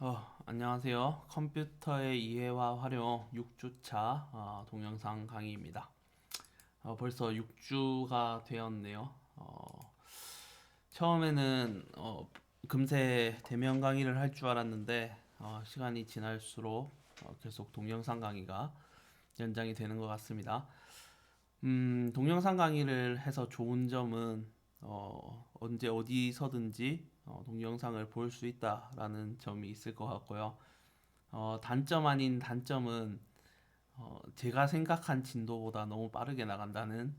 어, 안녕하세요. 컴퓨터의 이해와 활용 6주차 어, 동영상 강의입니다. 어, 벌써 6주가 되었네요. 어, 처음에는 어, 금세 대면 강의를 할 줄 알았는데 어, 시간이 지날수록 어, 계속 동영상 강의가 연장이 되는 것 같습니다. 음, 동영상 강의를 해서 좋은 점은 어, 언제 어디서든지 어, 동영상을 볼 수 있다라는 점이 있을 것 같고요. 어, 단점 아닌 단점은 어, 제가 생각한 진도보다 너무 빠르게 나간다는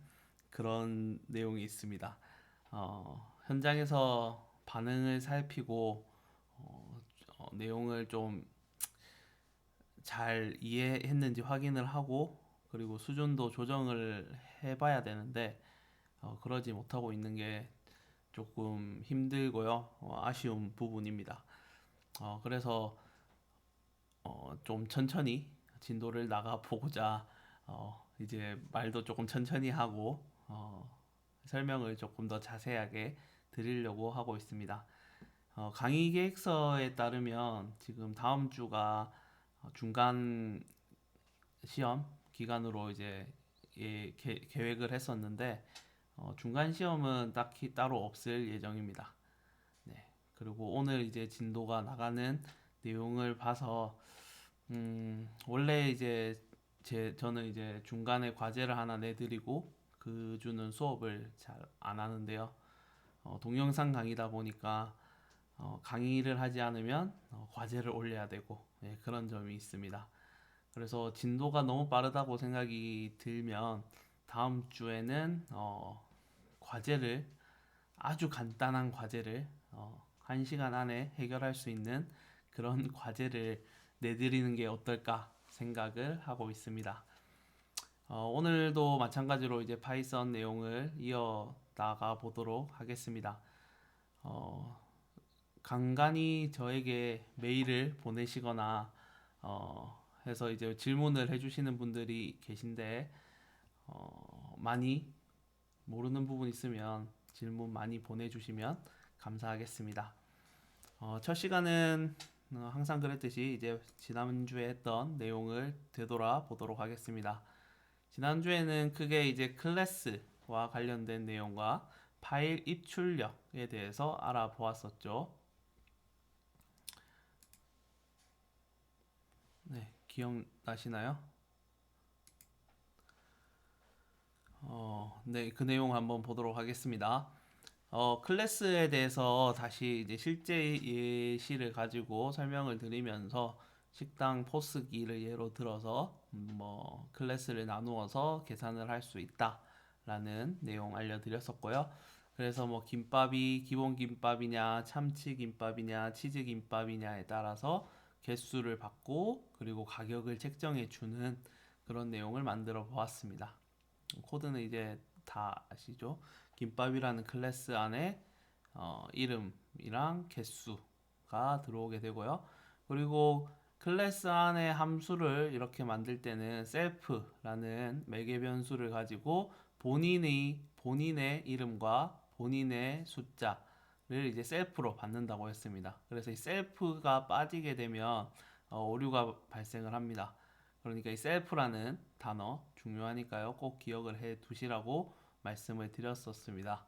그런 내용이 있습니다. 어, 현장에서 반응을 살피고 어, 어, 내용을 좀 잘 이해했는지 확인을 하고 그리고 수준도 조정을 해봐야 되는데 어, 그러지 못하고 있는 게 조금 힘들고요. 어, 아쉬운 부분입니다. 어, 그래서 어, 좀 천천히 진도를 나가 보고자 어, 이제 말도 조금 천천히 하고 어, 설명을 조금 더 자세하게 드리려고 하고 있습니다. 어, 강의 계획서에 따르면 지금 다음 주가 어, 중간 시험 기간으로 이제 예, 계, 계획을 했었는데 어, 중간 시험은 딱히 따로 없을 예정입니다. 네. 그리고 오늘 이제 진도가 나가는 내용을 봐서 음, 원래 이제 제 저는 이제 중간에 과제를 하나 내드리고 그 주는 수업을 잘 안 하는데요. 어, 동영상 강의다 보니까 어, 강의를 하지 않으면 어, 과제를 올려야 되고 예, 그런 점이 있습니다. 그래서 진도가 너무 빠르다고 생각이 들면 다음 주에는 어, 과제를 아주 간단한 과제를 어, 한 시간 안에 해결할 수 있는 그런 과제를 내드리는 게 어떨까 생각을 하고 있습니다. 어, 오늘도 마찬가지로 이제 파이썬 내용을 이어 나가 보도록 하겠습니다. 어, 간간히 저에게 메일을 보내시거나 어, 해서 이제 질문을 해주시는 분들이 계신데 어, 많이 모르는 부분 있으면 질문 많이 보내주시면 감사하겠습니다. 어, 첫 시간은 어, 항상 그랬듯이 이제 지난주에 했던 내용을 되돌아 보도록 하겠습니다. 지난주에는 크게 이제 클래스와 관련된 내용과 파일 입출력에 대해서 알아보았었죠. 네, 기억나시나요? 어, 네, 그 내용 한번 보도록 하겠습니다. 어, 클래스에 대해서 다시 이제 실제 예시를 가지고 설명을 드리면서 식당 포스기를 예로 들어서 음, 뭐 클래스를 나누어서 계산을 할 수 있다라는 내용 알려드렸었고요. 그래서 뭐 김밥이 기본 김밥이냐, 참치 김밥이냐, 치즈 김밥이냐에 따라서 개수를 받고 그리고 가격을 책정해 주는 그런 내용을 만들어 보았습니다. 코드는 이제 다 아시죠? 김밥이라는 클래스 안에 어, 이름이랑 개수가 들어오게 되고요. 그리고 클래스 안에 함수를 이렇게 만들 때는 셀프라는 매개 변수를 가지고 본인의 본인의 이름과 본인의 숫자를 이제 셀프로 받는다고 했습니다. 그래서 이 셀프가 빠지게 되면 어, 오류가 발생을 합니다. 그러니까 이 셀프라는 단어 중요하니까요. 꼭 기억을 해 두시라고 말씀을 드렸었습니다.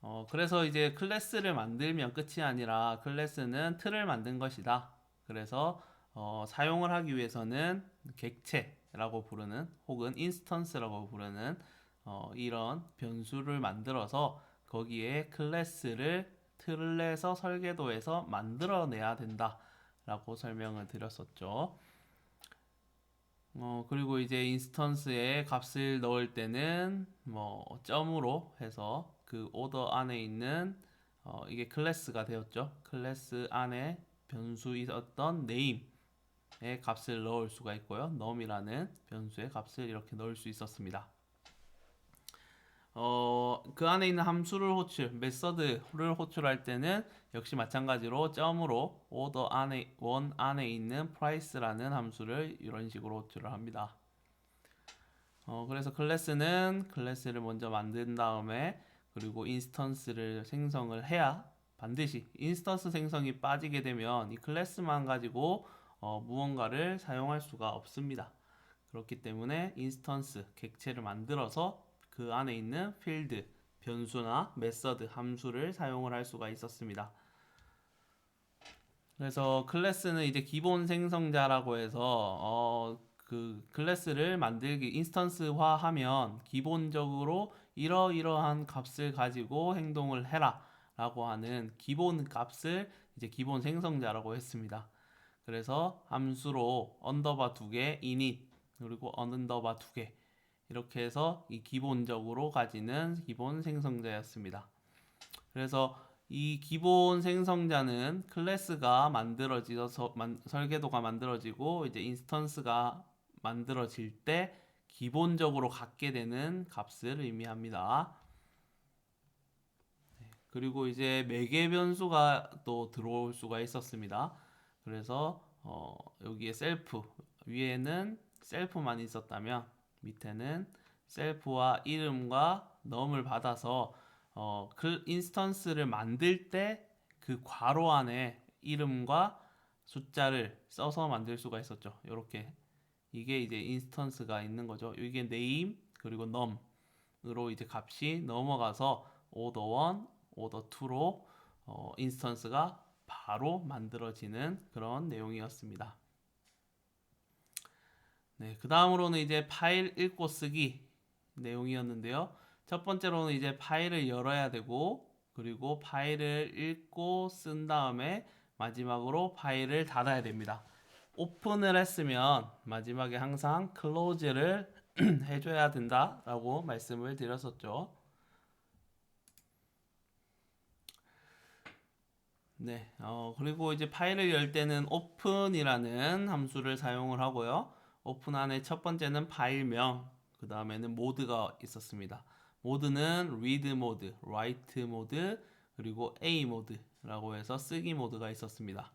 어, 그래서 이제 클래스를 만들면 끝이 아니라 클래스는 틀을 만든 것이다. 그래서 어, 사용을 하기 위해서는 객체라고 부르는 혹은 인스턴스라고 부르는 어, 이런 변수를 만들어서 거기에 클래스를 틀을 내서 설계도에서 만들어내야 된다라고 설명을 드렸었죠. 어, 그리고 이제 인스턴스에 값을 넣을 때는 뭐 점으로 해서 그 오더 안에 있는 어, 이게 클래스가 되었죠. 클래스 안에 변수 있었던 name의 값을 넣을 수가 있고요. num이라는 변수의 값을 이렇게 넣을 수 있었습니다. 어, 그 안에 있는 함수를 호출, 메서드를 호출할 때는 역시 마찬가지로 점으로 order 안에 원 안에 있는 price라는 함수를 이런 식으로 호출을 합니다. 어, 그래서 클래스는 클래스를 먼저 만든 다음에 그리고 인스턴스를 생성을 해야 반드시 인스턴스 생성이 빠지게 되면 이 클래스만 가지고 어, 무언가를 사용할 수가 없습니다. 그렇기 때문에 인스턴스 객체를 만들어서 그 안에 있는 필드 변수나 메서드 함수를 사용을 할 수가 있었습니다. 그래서 클래스는 이제 기본 생성자라고 해서 어, 그 클래스를 만들기 인스턴스화하면 기본적으로 이러이러한 값을 가지고 행동을 해라 라고 하는 기본 값을 이제 기본 생성자라고 했습니다. 그래서 함수로 언더바 두 개, init 그리고 언더바 두개 이렇게 해서 이 기본적으로 가지는 기본 생성자였습니다. 그래서 이 기본 생성자는 클래스가 만들어져서 만, 설계도가 만들어지고 이제 인스턴스가 만들어질 때 기본적으로 갖게 되는 값을 의미합니다. 네, 그리고 이제 매개 변수가 또 들어올 수가 있었습니다. 그래서 어, 여기에 셀프 위에는 셀프만 있었다면 밑에는 셀프와 이름과 넘을 받아서 어, 그 인스턴스를 만들 때 그 괄호 안에 이름과 숫자를 써서 만들 수가 있었죠. 이렇게 이게 이제 인스턴스가 있는 거죠. 이게 name 그리고 num으로 이제 값이 넘어가서 order 1, order 2로 어, 인스턴스가 바로 만들어지는 그런 내용이었습니다. 네, 그 다음으로는 이제 파일 읽고 쓰기 내용이었는데요. 첫 번째로는 이제 파일을 열어야 되고, 그리고 파일을 읽고 쓴 다음에 마지막으로 파일을 닫아야 됩니다. 오픈을 했으면 마지막에 항상 클로즈를 해줘야 된다라고 말씀을 드렸었죠. 네, 어, 그리고 이제 파일을 열 때는 open이라는 함수를 사용을 하고요. 오픈 안에 첫 번째는 파일명, 그 다음에는 모드가 있었습니다. 모드는 read 모드, write 모드, 그리고 A 모드라고 해서 쓰기 모드가 있었습니다.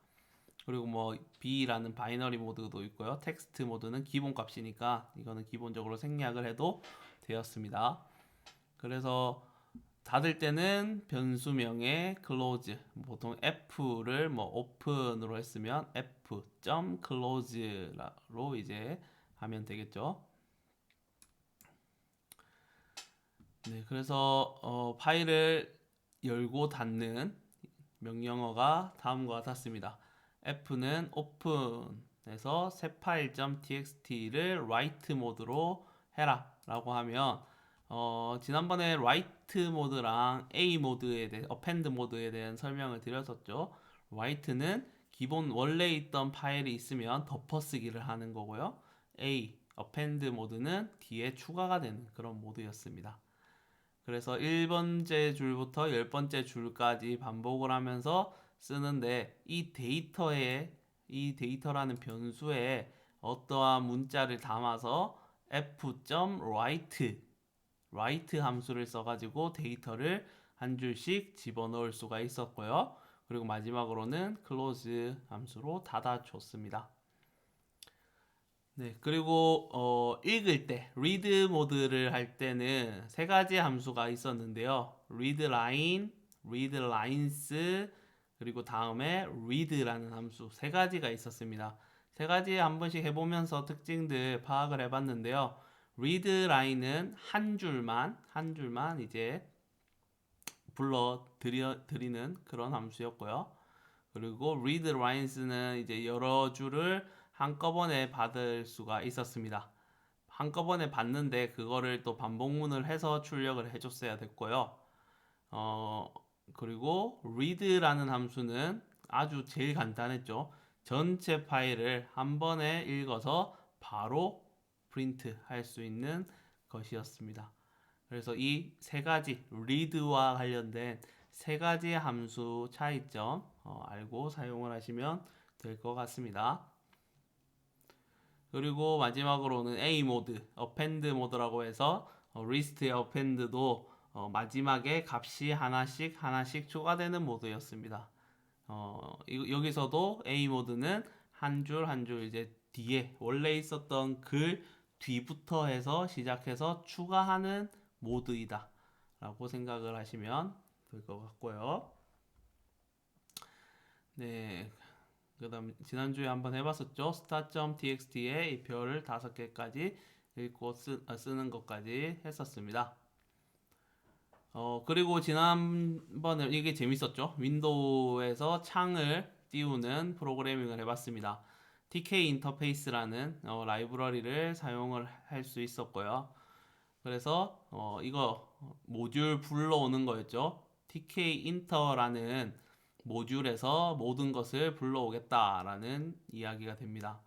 그리고 뭐 B라는 바이너리 모드도 있고요. 텍스트 모드는 기본 값이니까 이거는 기본적으로 생략을 해도 되었습니다. 그래서 닫을 때는 변수명의 close 보통 f를 뭐 open으로 했으면 f.close로 이제 하면 되겠죠. 네, 그래서 어, 파일을 열고 닫는 명령어가 다음과 같습니다. f는 open에서 새 파일.txt를 write 모드로 해라라고 하면 어, 지난번에 write 모드랑 a 모드에 대해 append 모드에 대한 설명을 드렸었죠. write는 기본 원래 있던 파일이 있으면 덮어쓰기를 하는 거고요. a append 모드는 뒤에 추가가 되는 그런 모드였습니다. 그래서 1번째 줄부터 10번째 줄까지 반복을 하면서 쓰는데 이 데이터에 이 데이터라는 변수에 어떠한 문자를 담아서 f.write write 함수를 써가지고 데이터를 한 줄씩 집어넣을 수가 있었고요. 그리고 마지막으로는 close 함수로 닫아줬습니다. 네, 그리고 어, 읽을 때 read 모드를 할 때는 세 가지 함수가 있었는데요. read line, read lines, 그리고 다음에 read라는 함수 세 가지가 있었습니다. 세 가지 한 번씩 해보면서 특징들 파악을 해봤는데요. Read line은 한 줄만 한 줄만 이제 불러 드리는 그런 함수였고요. 그리고 read lines는 이제 여러 줄을 한꺼번에 받을 수가 있었습니다. 한꺼번에 받는데 그거를 또 반복문을 해서 출력을 해줬어야 됐고요. 어, 그리고 read라는 함수는 아주 제일 간단했죠. 전체 파일을 한 번에 읽어서 바로 프린트 할 수 있는 것이었습니다. 그래서 이 세 가지 read와 관련된 세 가지 함수 차이점 어, 알고 사용을 하시면 될 것 같습니다. 그리고 마지막으로는 A 모드, append 모드라고 해서 어, 리스트의 append도 어, 마지막에 값이 하나씩 하나씩 추가되는 모드였습니다. 어, 이, 여기서도 A 모드는 한 줄 한줄 이제 뒤에 원래 있었던 글 뒤부터 해서 시작해서 추가하는 모드이다 라고 생각을 하시면 될 것 같고요. 네. 그 다음 지난주에 한번 해봤었죠. star.txt에 이 별을 다섯 개까지 읽고 쓰, 아, 쓰는 것까지 했었습니다. 어 그리고 지난번에 이게 재밌었죠. 윈도우에서 창을 띄우는 프로그래밍을 해봤습니다. TK 인터페이스라는 어, 라이브러리를 사용을 할 수 있었고요. 그래서 어, 이거 모듈 불러오는 거였죠. TK 인터라는 모듈에서 모든 것을 불러오겠다라는 이야기가 됩니다.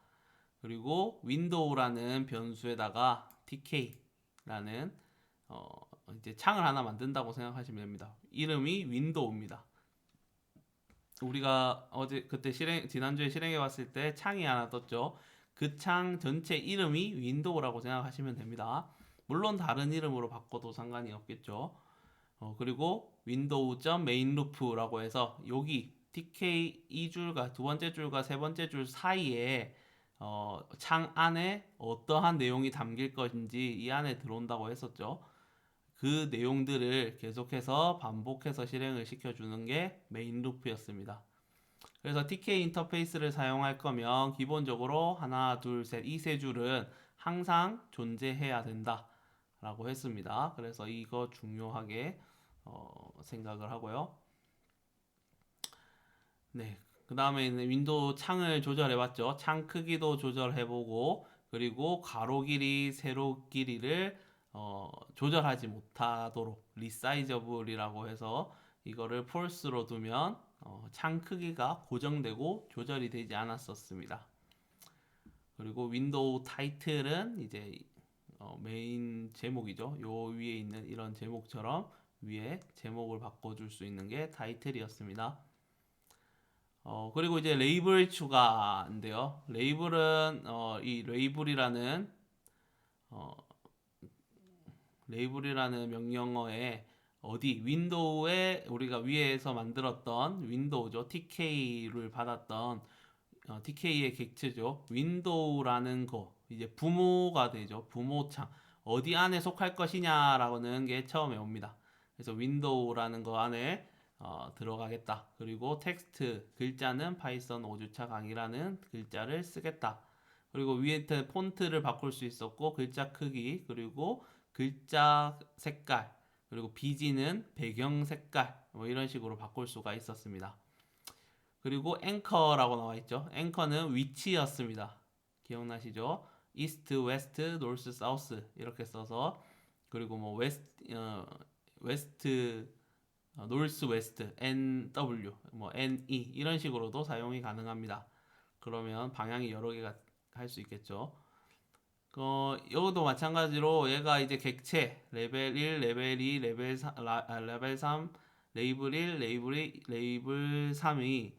그리고 윈도우라는 변수에다가 TK라는 어, 이제 창을 하나 만든다고 생각하시면 됩니다. 이름이 윈도우입니다. 우리가 어제 그때 실행 지난주에 실행해 봤을 때 창이 하나 떴죠. 그 창 전체 이름이 윈도우라고 생각하시면 됩니다. 물론 다른 이름으로 바꿔도 상관이 없겠죠. 어, 그리고 윈도우.mainloop라고 해서 여기 TK 2줄과 두 번째 줄과 세 번째 줄 사이에 어, 창 안에 어떠한 내용이 담길 것인지 이 안에 들어온다고 했었죠. 그 내용들을 계속해서 반복해서 실행을 시켜주는 게 메인 루프였습니다. 그래서 TK 인터페이스를 사용할 거면 기본적으로 하나, 둘, 셋, 이 세 줄은 항상 존재해야 된다 라고 했습니다. 그래서 이거 중요하게 어, 생각을 하고요. 네. 그 다음에 는 윈도우 창을 조절해 봤죠. 창 크기도 조절해 보고, 그리고 가로 길이, 세로 길이를 어, 조절하지 못하도록 리사이저블이라고 해서 이거를 폴스로 두면 어, 창 크기가 고정되고 조절이 되지 않았었습니다. 그리고 윈도우 타이틀은 이제 어, 메인 제목이죠. 요 위에 있는 이런 제목처럼 위에 제목을 바꿔줄 수 있는 게 타이틀이었습니다. 어, 그리고 이제 레이블 추가인데요. 레이블은 어, 이 레이블이라는 어, 레이블이라는 명령어에 어디 윈도우에 우리가 위에서 만들었던 윈도우죠. TK를 받았던 어, TK의 객체죠. 윈도우라는 거 이제 부모가 되죠. 부모창. 어디 안에 속할 것이냐라는 게 처음에 옵니다. 그래서 윈도우라는 거 안에 어, 들어가겠다. 그리고 텍스트 글자는 파이썬 5주차 강의라는 글자를 쓰겠다. 그리고 위에 폰트를 바꿀 수 있었고 글자 크기 그리고 글자 색깔 그리고 BG는 배경 색깔 뭐 이런 식으로 바꿀 수가 있었습니다. 그리고 앵커라고 나와 있죠. 앵커는 위치였습니다. 기억나시죠? 이스트, 웨스트, 노스, 사우스 이렇게 써서 그리고 뭐 웨스트 어, 웨스트 어, 노스 웨스트 NW 뭐 NE 이런 식으로도 사용이 가능합니다. 그러면 방향이 여러 개가 할 수 있겠죠. 어, 여기도 마찬가지로 얘가 이제 객체 레벨 1, 레벨 2, 레벨 3, 라, 아, 레벨 3, 레이블 1, 레이블 2, 레이블 3이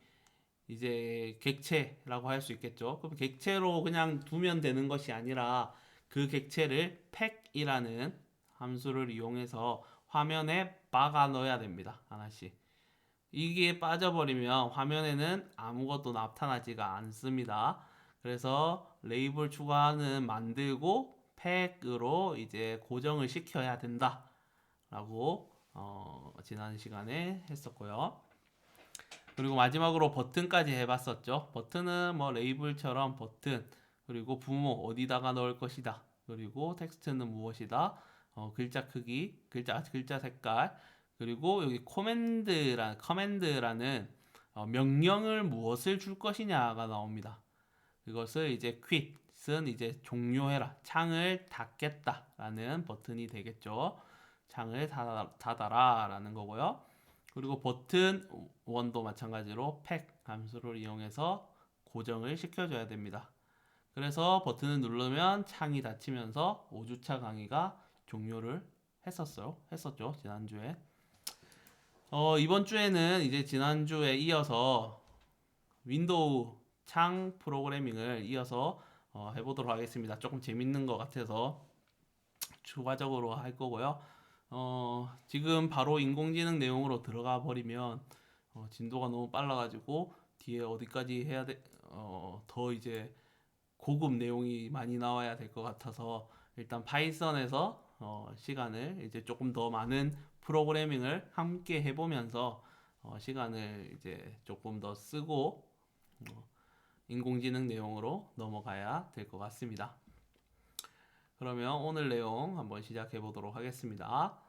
이제 객체라고 할 수 있겠죠. 그럼 객체로 그냥 두면 되는 것이 아니라 그 객체를 팩이라는 함수를 이용해서 화면에 박아 넣어야 됩니다. 하나씩. 이게 빠져버리면 화면에는 아무것도 나타나지가 않습니다. 그래서 레이블 추가는 만들고 팩으로 이제 고정을 시켜야 된다라고 어, 지난 시간에 했었고요. 그리고 마지막으로 버튼까지 해봤었죠. 버튼은 뭐 레이블처럼 버튼 그리고 부모 어디다가 넣을 것이다. 그리고 텍스트는 무엇이다. 어, 글자 크기, 글자 글자 색깔 그리고 여기 코맨드라 커맨드라는 어, 명령을 무엇을 줄 것이냐가 나옵니다. 그것을 이제 quit은 이제 종료해라. 창을 닫겠다 라는 버튼이 되겠죠. 창을 닫아라 라는 거고요. 그리고 버튼 원도 마찬가지로 팩 함수를 이용해서 고정을 시켜줘야 됩니다. 그래서 버튼을 누르면 창이 닫히면서 5주차 강의가 종료를 했었어요. 했었죠. 지난주에. 어, 이번 주에는 이제 지난주에 이어서 윈도우 창 프로그래밍을 이어서 어, 해보도록 하겠습니다. 조금 재밌는 것 같아서 추가적으로 할 거고요. 어, 지금 바로 인공지능 내용으로 들어가 버리면 어, 진도가 너무 빨라가지고 뒤에 어디까지 해야 돼, 어, 더 이제 고급 내용이 많이 나와야 될 것 같아서 일단 파이썬에서 어, 시간을 이제 조금 더 많은 프로그래밍을 함께 해보면서 어, 시간을 이제 조금 더 쓰고 어, 인공지능 내용으로 넘어가야 될 것 같습니다. 그러면 오늘 내용 한번 시작해 보도록 하겠습니다.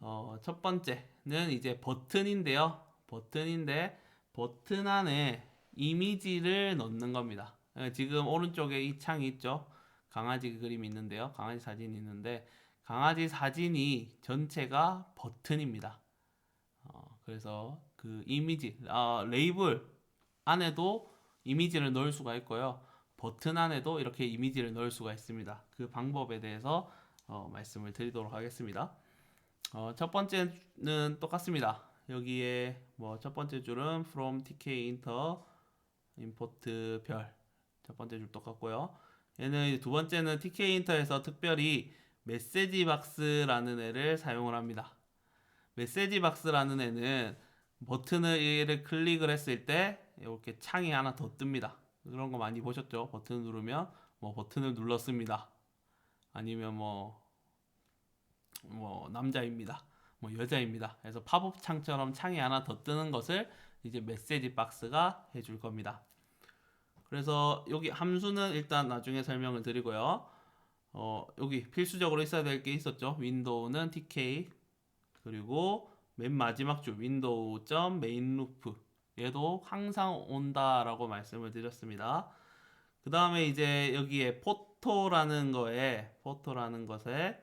어, 첫 번째는 이제 버튼인데요. 버튼인데 버튼 안에 이미지를 넣는 겁니다. 예, 지금 오른쪽에 이 창이 있죠. 강아지 그림이 있는데요. 강아지 사진이 있는데 강아지 사진이 전체가 버튼입니다. 어, 그래서 그 이미지, 어, 레이블 안에도 이미지를 넣을 수가 있고요. 버튼 안에도 이렇게 이미지를 넣을 수가 있습니다. 그 방법에 대해서 어, 말씀을 드리도록 하겠습니다. 어, 첫 번째는 똑같습니다. 여기에 뭐 첫 번째 줄은 from tk inter import 별 첫 번째 줄 똑같고요. 얘는 두 번째는 tk inter에서 특별히 메시지 박스라는 애를 사용을 합니다. 메시지 박스라는 애는 버튼을 클릭을 했을 때 이렇게 창이 하나 더 뜹니다. 그런 거 많이 보셨죠? 버튼 누르면 뭐 버튼을 눌렀습니다. 아니면 뭐 뭐 남자입니다. 뭐 여자입니다. 그래서 팝업 창처럼 창이 하나 더 뜨는 것을 이제 메시지 박스가 해줄 겁니다. 그래서 여기 함수는 일단 나중에 설명을 드리고요. 어, 여기 필수적으로 있어야 될 게 있었죠. 윈도우는 tk 그리고 맨 마지막 줄 윈도우 점 메인 루프 얘도 항상 온다라고 말씀을 드렸습니다. 그 다음에 이제 여기에 포토라는 거에 포토라는 것에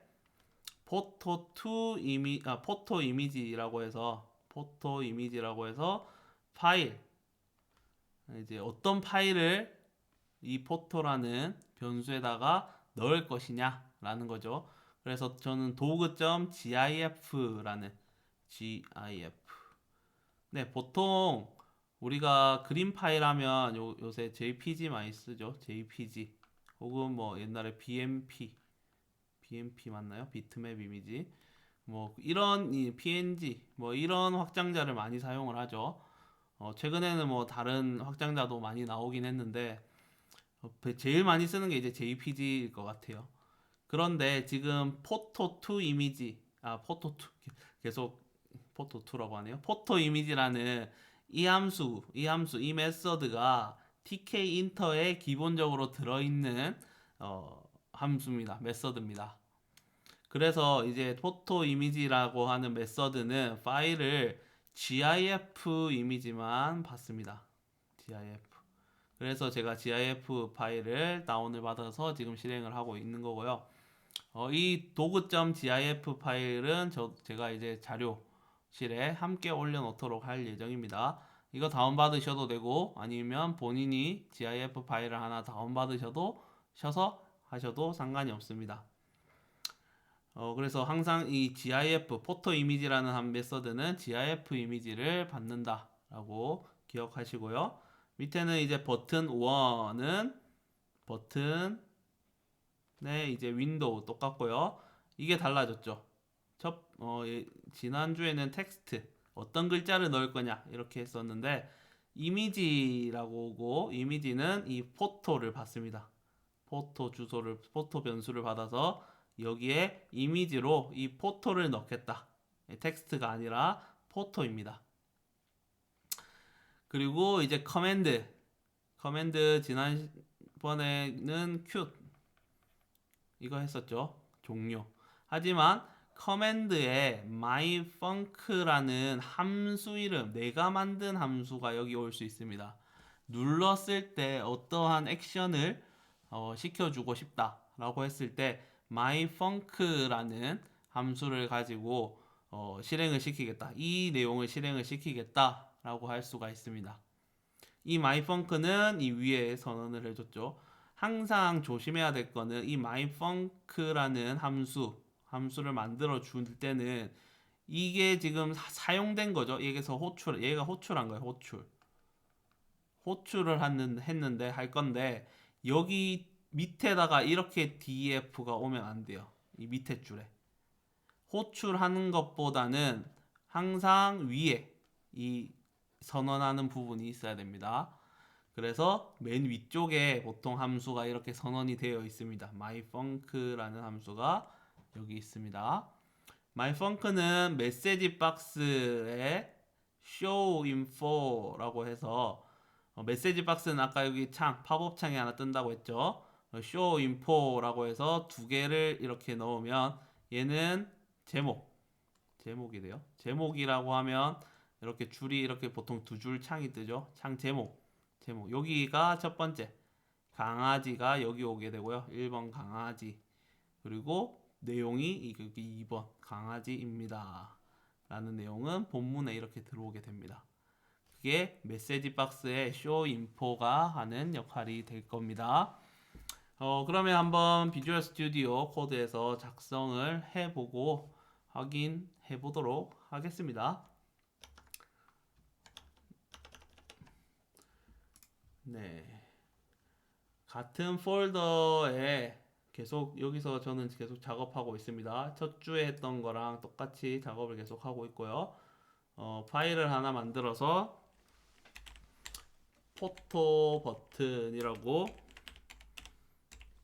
포토 투 이미 아 포토 이미지라고 해서 포토 이미지라고 해서 파일 이제 어떤 파일을 이 포토라는 변수에다가 넣을 것이냐라는 거죠. 그래서 저는 도구.gif라는 gif 네 보통 우리가 그림 파일 하면 요, 요새 jpg 많이 쓰죠. jpg 혹은 뭐 옛날에 bmp BMP 맞나요? 비트맵 이미지. 뭐 이런 이 PNG 뭐 이런 확장자를 많이 사용을 하죠. 어, 최근에는 뭐 다른 확장자도 많이 나오긴 했는데 어, 제일 많이 쓰는 게 이제 JPG일 것 같아요. 그런데 지금 포토2 이미지 아 포토2 계속 포토2라고 하네요. 포토 이미지라는 이 함수 이 함수 이 메서드가 TK 인터에 기본적으로 들어있는 어, 함수입니다. 메서드입니다. 그래서 이제 포토 이미지라고 하는 메서드는 파일을 GIF 이미지만 받습니다. GIF. 그래서 제가 GIF 파일을 다운을 받아서 지금 실행을 하고 있는 거고요. 어, 이 도구.gif 파일은 저 제가 이제 자료 실에 함께 올려놓도록 할 예정입니다. 이거 다운받으셔도 되고 아니면 본인이 GIF 파일을 하나 다운받으셔도 셔서 하셔도 상관이 없습니다. 어, 그래서 항상 이 GIF 포토 이미지라는 한 메서드는 GIF 이미지를 받는다라고 기억하시고요. 밑에는 이제 버튼 1은 버튼 네 이제 윈도우 똑같고요. 이게 달라졌죠. 첫 어, 예, 지난주에는 텍스트 어떤 글자를 넣을 거냐 이렇게 했었는데 이미지라고 오고 이미지는 이 포토를 받습니다. 포토 주소를 포토 변수를 받아서 여기에 이미지로 이 포토를 넣겠다. 텍스트가 아니라 포토입니다. 그리고 이제 커맨드. 커맨드 지난번에는 큐 이거 했었죠. 종료. 하지만 커맨드에 myfunc라는 함수 이름, 내가 만든 함수가 여기 올 수 있습니다. 눌렀을 때 어떠한 액션을 어, 시켜주고 싶다라고 했을 때 myfunc라는 함수를 가지고 어, 실행을 시키겠다. 이 내용을 실행을 시키겠다라고 할 수가 있습니다. 이 myfunc는 이 위에 선언을 해줬죠. 항상 조심해야 될 거는 이 myfunc라는 함수, 함수를 만들어 줄 때는 이게 지금 사용된 거죠. 여기서 호출, 얘가 호출한 거예요. 호출. 호출을 하는, 했는데 할 건데 여기 밑에다가 이렇게 DF가 오면 안 돼요. 이 밑에 줄에. 호출하는 것보다는 항상 위에 이 선언하는 부분이 있어야 됩니다. 그래서 맨 위쪽에 보통 함수가 이렇게 선언이 되어 있습니다. myfunc라는 함수가 여기 있습니다. myfunc는 메시지 박스에 info라고 해서 어, 메시지 박스는 아까 여기 창 팝업 창이 하나 뜬다고 했죠. info라고 해서 두 개를 이렇게 넣으면 얘는 제목 제목이 돼요. 제목이라고 하면 이렇게 줄이 이렇게 보통 두 줄 창이 뜨죠. 창 제목 제목 여기가 첫 번째 강아지가 여기 오게 되고요. 1번 강아지 그리고 내용이 이- 여기 2번 강아지입니다. 라는 내용은 본문에 이렇게 들어오게 됩니다. 그게 메시지 박스에 쇼 인포가 하는 역할이 될 겁니다. 어, 그러면 한번 비주얼 스튜디오 코드에서 작성을 해보고 확인해 보도록 하겠습니다. 네. 같은 폴더에 계속 여기서 저는 계속 작업하고 있습니다. 첫 주에 했던 거랑 똑같이 작업을 계속 하고 있고요. 어, 파일을 하나 만들어서 포토 버튼이라고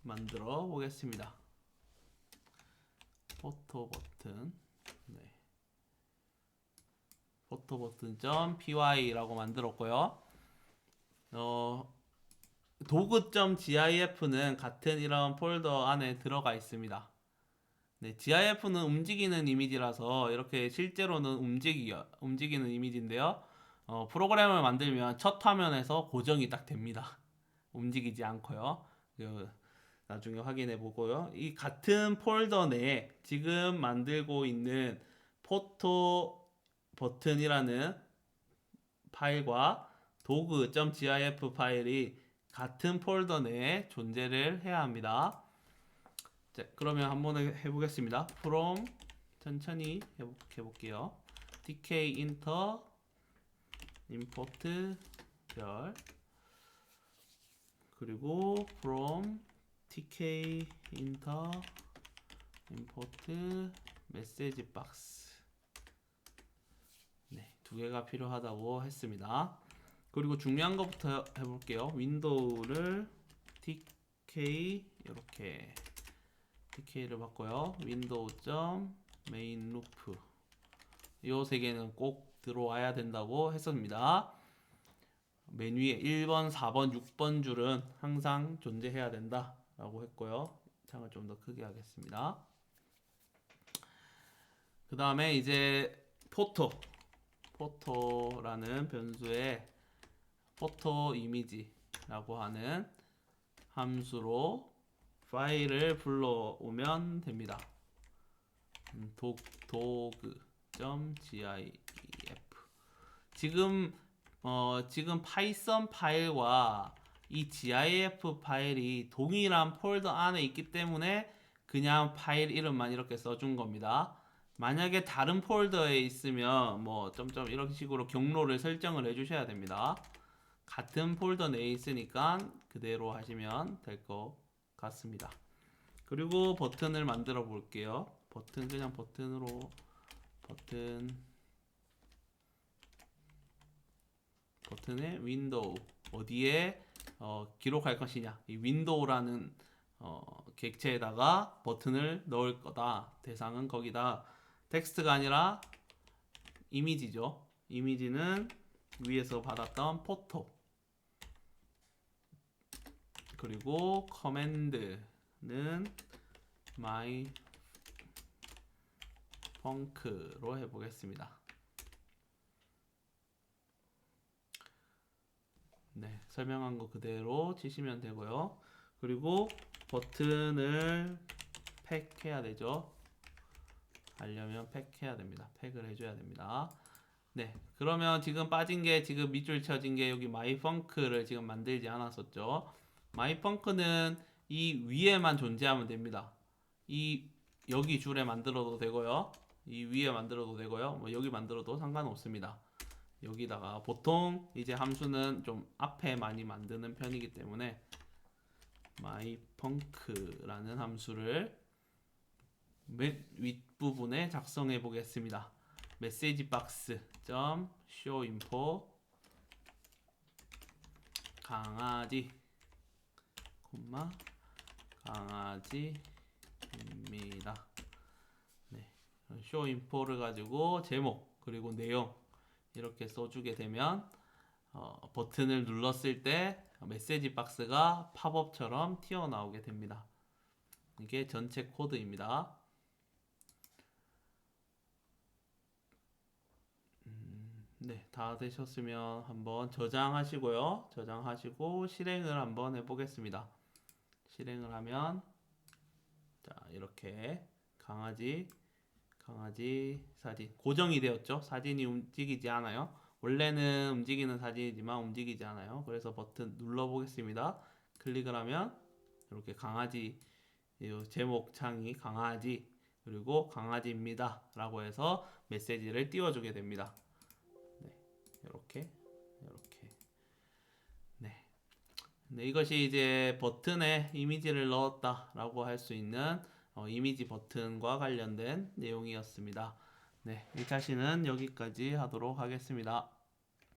만들어 보겠습니다. 포토 버튼. 네. 포토 버튼 점 py라고 만들었고요. 어, 도구.gif는 같은 이런 폴더 안에 들어가 있습니다. 네, GIF는 움직이는 이미지라서 이렇게 실제로는 움직이, 움직이는 이미지인데요. 어, 프로그램을 만들면 첫 화면에서 고정이 딱 됩니다. 움직이지 않고요. 그, 나중에 확인해 보고요. 이 같은 폴더 내에 지금 만들고 있는 포토 버튼이라는 파일과 도구.gif 파일이 같은 폴더 내에 존재를 해야 합니다. 자, 그러면 한번 해- 해보겠습니다. from 천천히 해볼게요. dk inter import 별 그리고 from tk inter import message box 네, 두 개가 필요하다고 했습니다. 그리고 중요한 것부터 해볼게요. 윈도우를 tk 이렇게 tk를 바꿔요. 윈도우 점 메인 루프 이 세 개는 꼭 들어와야 된다고 했습니다. 메뉴에 1번, 4번, 6번 줄은 항상 존재해야 된다라고 했고요. 창을 좀 더 크게 하겠습니다. 그 다음에 이제 포토 포토라는 변수에 포토 이미지라고 하는 함수로 파일을 불러오면 됩니다. 음, 도, 도그.gif 지금 어, 지금 파이썬 파일과 이 gif 파일이 동일한 폴더 안에 있기 때문에 그냥 파일 이름만 이렇게 써준 겁니다. 만약에 다른 폴더에 있으면 뭐 점점 이런 식으로 경로를 설정을 해주셔야 됩니다. 같은 폴더 내에 있으니까 그대로 하시면 될 것 같습니다. 그리고 버튼을 만들어 볼게요. 버튼 그냥 버튼으로 버튼. 버튼에 윈도우. 어디에 어, 기록할 것이냐. 이 윈도우라는 어, 객체에다가 버튼을 넣을 거다. 대상은 거기다. 텍스트가 아니라 이미지죠. 이미지는 위에서 받았던 포토 그리고 커맨드는 my 펑크로 해보겠습니다. 네, 설명한 거 그대로 치시면 되고요. 그리고 버튼을 팩 해야 되죠. 하려면 팩 해야 됩니다. 팩을 해줘야 됩니다. 네, 그러면 지금 빠진 게 지금 밑줄 쳐진 게 여기 마이 펑크를 지금 만들지 않았었죠. 마이펑크는 이 위에만 존재하면 됩니다. 이 여기 줄에 만들어도 되고요. 이 위에 만들어도 되고요. 뭐 여기 만들어도 상관없습니다. 여기다가 보통 이제 함수는 좀 앞에 많이 만드는 편이기 때문에 myfunk라는 함수를 맨 윗부분에 작성해 보겠습니다. 메시지 박스 점 info 강아지 콤마 강아지입니다. 네. 쇼 인포를 가지고 제목 그리고 내용 이렇게 써주게 되면 어, 버튼을 눌렀을 때 메시지 박스가 팝업처럼 튀어나오게 됩니다. 이게 전체 코드입니다. 음, 네, 다 되셨으면 한번 저장하시고요. 저장하시고 실행을 한번 해보겠습니다. 실행을 하면 자 이렇게 강아지 강아지 사진 고정이 되었죠. 사진이 움직이지 않아요. 원래는 움직이는 사진이지만 움직이지 않아요. 그래서 버튼 눌러 보겠습니다. 클릭을 하면 이렇게 강아지 이 제목 창이 강아지 그리고 강아지입니다 라고 해서 메시지를 띄워주게 됩니다. 네, 이렇게 네, 이것이 이제 버튼에 이미지를 넣었다라고 할 수 있는 어, 이미지 버튼과 관련된 내용이었습니다. 네, 1차 시는 여기까지 하도록 하겠습니다.